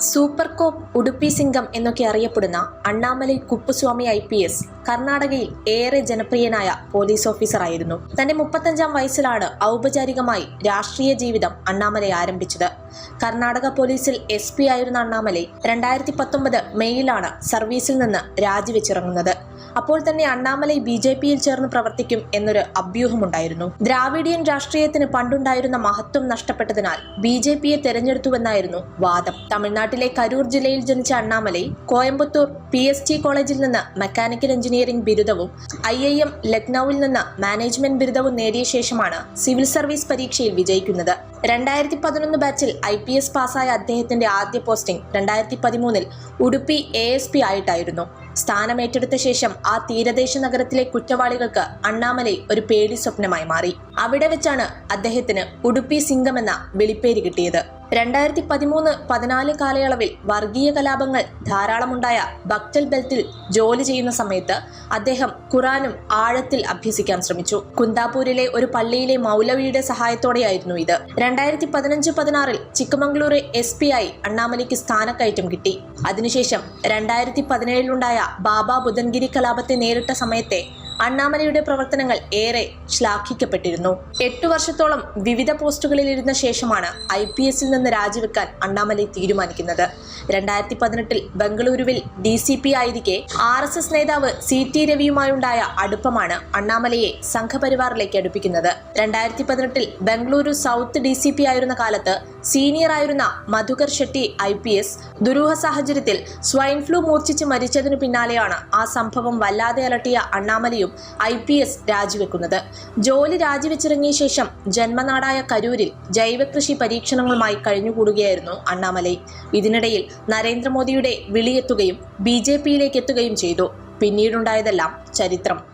Super കോപ്പ് ഉടുപ്പി സിംഗം എന്നൊക്കെ അറിയപ്പെടുന്ന Annamalai Kuppuswamy I P S കർണാടകയിൽ ഏറെ ജനപ്രിയനായ പോലീസ് ഓഫീസറായിരുന്നു. തന്റെ മുപ്പത്തഞ്ചാം വയസ്സിലാണ് ഔപചാരികമായി രാഷ്ട്രീയ ജീവിതം അണ്ണാമലൈ ആരംഭിച്ചത്. കർണാടക പോലീസിൽ എസ് പി ആയിരുന്ന അണ്ണാമലൈ രണ്ടായിരത്തി പത്തൊമ്പത് മെയ്യിലാണ് സർവീസിൽ നിന്ന് രാജിവെച്ചിറങ്ങുന്നത്. അപ്പോൾ തന്നെ അണ്ണാമലൈ ബി ജെ പിയിൽ ചേർന്ന് പ്രവർത്തിക്കും എന്നൊരു അഭ്യൂഹമുണ്ടായിരുന്നു. ദ്രാവിഡിയൻ രാഷ്ട്രീയത്തിന് പണ്ടുണ്ടായിരുന്ന മഹത്വം നഷ്ടപ്പെട്ടതിനാൽ ബി ജെ പിയെ തെരഞ്ഞെടുത്തുവെന്നായിരുന്നു വാദം. തമിഴ്നാട്ടിലെ കരൂർ ജില്ലയിൽ ജനിച്ച Annamalai Coimbatore P S T കോളേജിൽ നിന്ന് മെക്കാനിക്കൽ എഞ്ചിനീയറിംഗ് ബിരുദവും ഐ ഐ എം ലക്നൌവിൽ നിന്ന് മാനേജ്മെന്റ് ബിരുദവും നേടിയ ശേഷമാണ് സിവിൽ സർവീസ് പരീക്ഷയിൽ വിജയിക്കുന്നത്. രണ്ടായിരത്തി പതിനൊന്ന് ബാച്ചിൽ ഐ പി എസ് പാസ്സായ അദ്ദേഹത്തിന്റെ ആദ്യ പോസ്റ്റിംഗ് രണ്ടായിരത്തി പതിമൂന്നിൽ ഉടുപ്പി എ എസ് പി ആയിട്ടായിരുന്നു. സ്ഥാനമേറ്റെടുത്ത ശേഷം ആ തീരദേശ നഗരത്തിലെ കുറ്റവാളികൾക്ക് അണ്ണാമലൈ ഒരു പേടി സ്വപ്നമായി മാറി. അവിടെ വെച്ചാണ് അദ്ദേഹത്തിന് ഉടുപ്പി സിംഗം എന്ന വിളിപ്പേര് കിട്ടിയത്. രണ്ടായിരത്തി പതിമൂന്ന് പതിനാല് കാലയളവിൽ വർഗീയ കലാപങ്ങൾ ധാരാളമുണ്ടായ ബക്തൽ ബെൽറ്റിൽ ജോലി ചെയ്യുന്ന സമയത്ത് അദ്ദേഹം ഖുറാനും ആഴത്തിൽ അഭ്യസിക്കാൻ ശ്രമിച്ചു. കുന്താപൂരിലെ ഒരു പള്ളിയിലെ മൗലവിയുടെ സഹായത്തോടെയായിരുന്നു ഇത്. രണ്ടായിരത്തി പതിനഞ്ച് പതിനാറിൽ ചിക്കമംഗ്ലൂർ എസ് പി ആയി അണ്ണാമലയ്ക്ക് സ്ഥാനക്കയറ്റം കിട്ടി. അതിനുശേഷം രണ്ടായിരത്തി പതിനേഴിലുണ്ടായ ബാബ ബുധൻഗിരി കലാപത്തെ നേരിട്ട സമയത്തെ അണ്ണാമലയുടെ പ്രവർത്തനങ്ങൾ ഏറെ ശ്ലാഘിക്കപ്പെട്ടിരുന്നു. എട്ടു വർഷത്തോളം വിവിധ പോസ്റ്റുകളിൽ ഇരുന്ന ശേഷമാണ് ഐ പി എസിൽ നിന്ന് രാജിവെക്കാൻ അണ്ണാമലൈ തീരുമാനിക്കുന്നത്. രണ്ടായിരത്തി പതിനെട്ടിൽ ബംഗളൂരുവിൽ ഡി സി പി ആയിരിക്കെ ആർ എസ് എസ് നേതാവ് സി ടി രവിയുമായുണ്ടായ അടുപ്പമാണ് അണ്ണാമലയെ സംഘപരിവാറിലേക്ക് അടുപ്പിക്കുന്നത്. രണ്ടായിരത്തി പതിനെട്ടിൽ Bengaluru south D C P ആയിരുന്ന കാലത്ത് സീനിയർ ആയിരുന്ന Madhukar Shetty I P S ദുരൂഹ സാഹചര്യത്തിൽ സ്വൈൻ ഫ്ലൂ മൂർച്ഛിച്ച് മരിച്ചതിനു പിന്നാലെയാണ് ആ സംഭവം വല്ലാതെ അലട്ടിയ അണ്ണാമലയും ഐ പി എസ് രാജിവെക്കുന്നത്. ജോലി രാജിവെച്ചിറങ്ങിയ ശേഷം ജന്മനാടായ കരൂരിൽ ജൈവകൃഷി പരീക്ഷണങ്ങളുമായി കഴിഞ്ഞുകൂടുകയായിരുന്നു അണ്ണാമലൈ. ഇതിനിടയിൽ നരേന്ദ്രമോദിയുടെ വിളിയെത്തുകയും ബി ജെ പിയിലേക്ക് എത്തുകയും ചെയ്തു. പിന്നീടുണ്ടായതെല്ലാം ചരിത്രം.